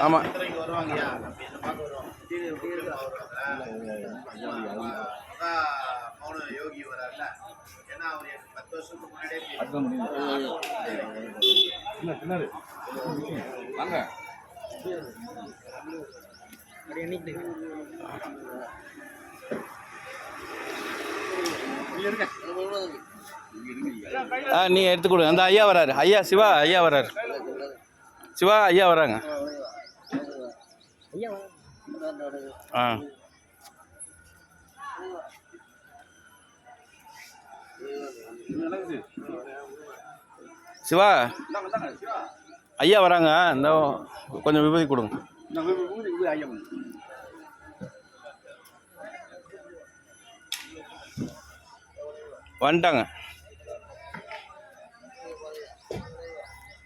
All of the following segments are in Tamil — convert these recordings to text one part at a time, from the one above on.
ஆமாம் யோகி வரார்ல ஏன்னா அவர் எனக்கு பத்து வருஷத்துக்கு முன்னாடியே தெரியும். ஆ நீ எடுத்து கொடு அந்த ஐயா வராரு. ஐயா சிவா ஐயா வராரு. சிவா ஐயா வராங்க. ஆ. சிவா. ஐயா வராங்க. இந்த கொஞ்சம் விபதி கொடுங்க. வந்துட்டாங்க.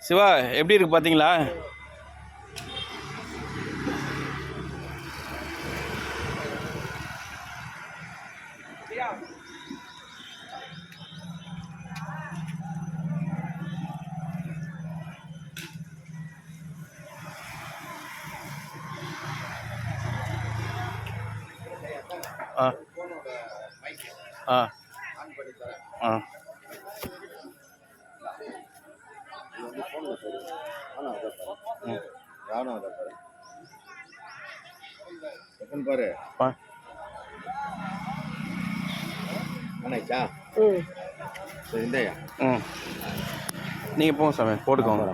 சிவா எப்படி இருக்கு பார்த்தீங்களா ஆ ஆ. ஆ. நானும் அதை பாரு? பாரு. பா அண்ணாச்சா சரி இந்தாயா? ம். நீங்கள் போங்க சாமி போட்டுக்கோங்க.